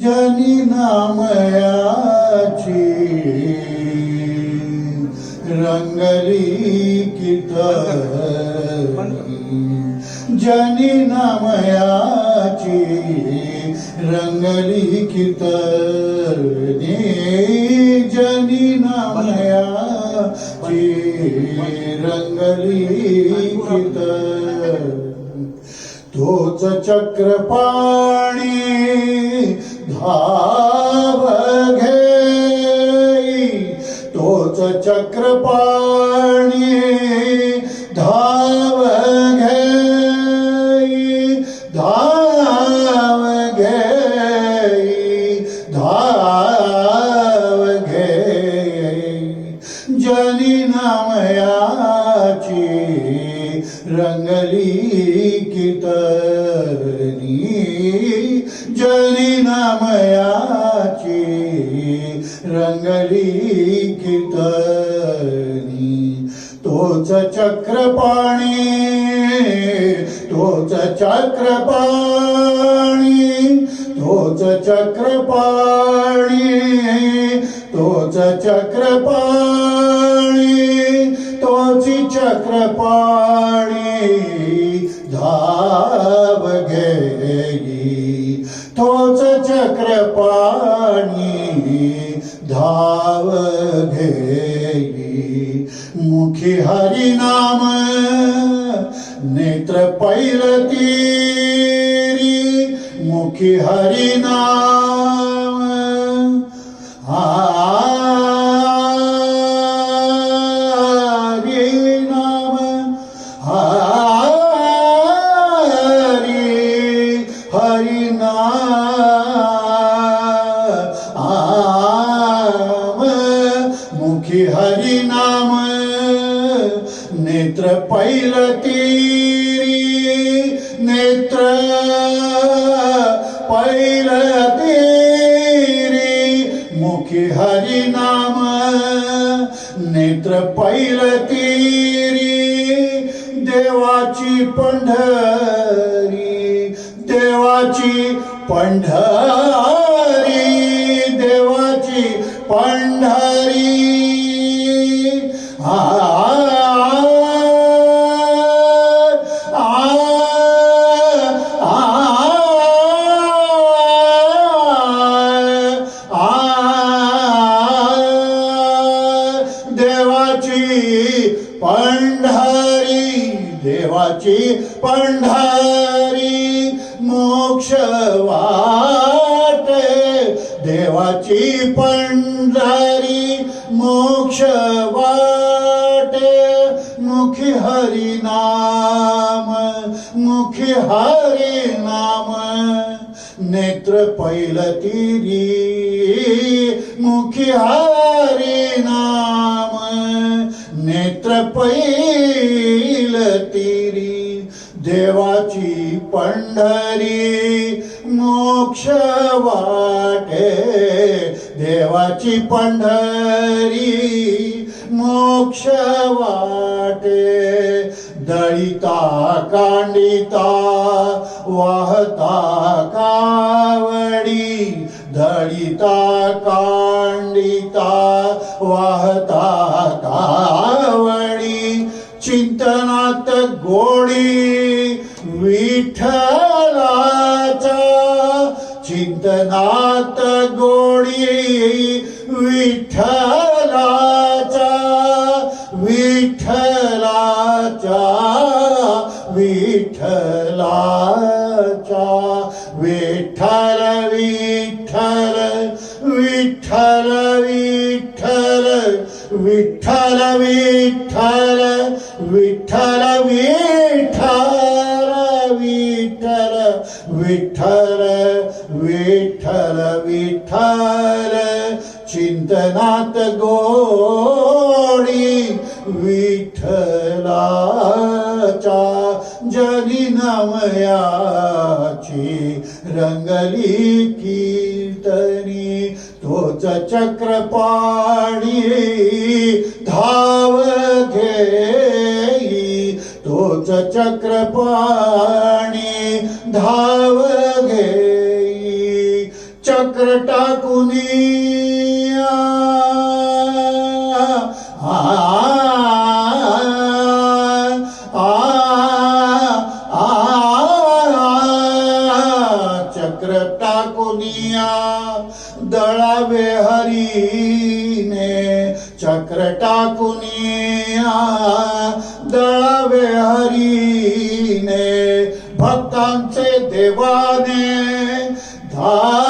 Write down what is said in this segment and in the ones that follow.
जनी नामयाची रंगली कित जनी नामयाची रंगली कित जनी नामयाची रंगली कित तोच चक्रपाणी धाव घे तोच चक्रपाणी धाव घे धाव घे धाव घे जनी नामयाची रंगली कितनी तोच चक्रपाणी तोच चक्रपाणी तोच चक्रपाणी तोची चक्रपाणी धाव घेई तोच चक्रपाणी धाव घेई नेत्र पैलतीरी मुखी हरिना नेत्र पैलतीरी नेत्र पैलतीरी मुखी हरी नाम नेत्र पैलतीरी देवाची पंढरी देवाची पंढरी देवाची पंढरी. पंढारी देवाची पंढारी मोक्ष वाटे. देवाची पंढारी मोक्ष वाटे. मुखी हरी नाम मुखी हरी नाम. नेत्र पैलतीरी मुखी हरी नाम. पैल पैलतीरी देवाची पंढरी मोक्ष वाटे. देवाची पंढरी मोक्ष वाटे. दळिता कांडिता वाहता का चिंतनात गोडी विठ्ठलाचा विठ्ठलाचा विठ्ठलाचा विठ्ठल विठ्ठल विठ्ठल विठ्ठल विठ्ठल विठ्ठल विठ्ठल विठ्ठल विठ्ठल विठ्ठल विठ्ठल चिंतनात गोडी विठ्ठलाच्या जनी नमयाची रंगली कीर्तनी तोच चक्रपाणी धाव घेई. तोच चक्रपाणी धाव घेई. चक्र टाकुनी चक्र टाकुनिया दळावे हरीने चक्र टाकुनिया दळावे हरीने भक्तांचे देवाने धा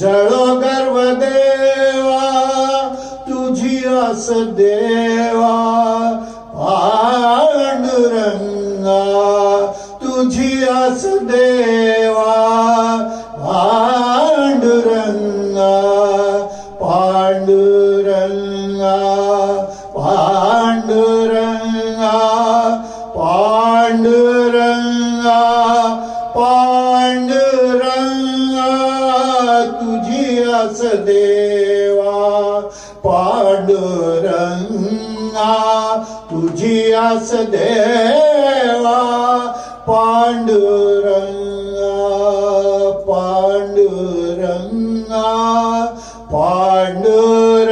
जळो गर्व देवा तुझी आस देवा. पांडुरंगा तुझी आस देवा. पांडुरंगा पांडुरंगा पांडुरंगा पांडुरंगा पांडुरंगा देवा पांडुरंगा तुझी आस देवा पांडुरंगा पांडुरंगा पांडुरंगा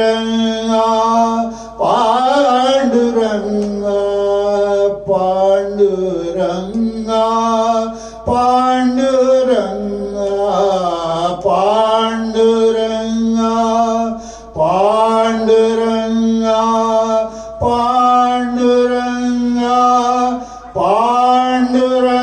पांडुरंगा पांडुरंगा पांडुरंगा Wanderer.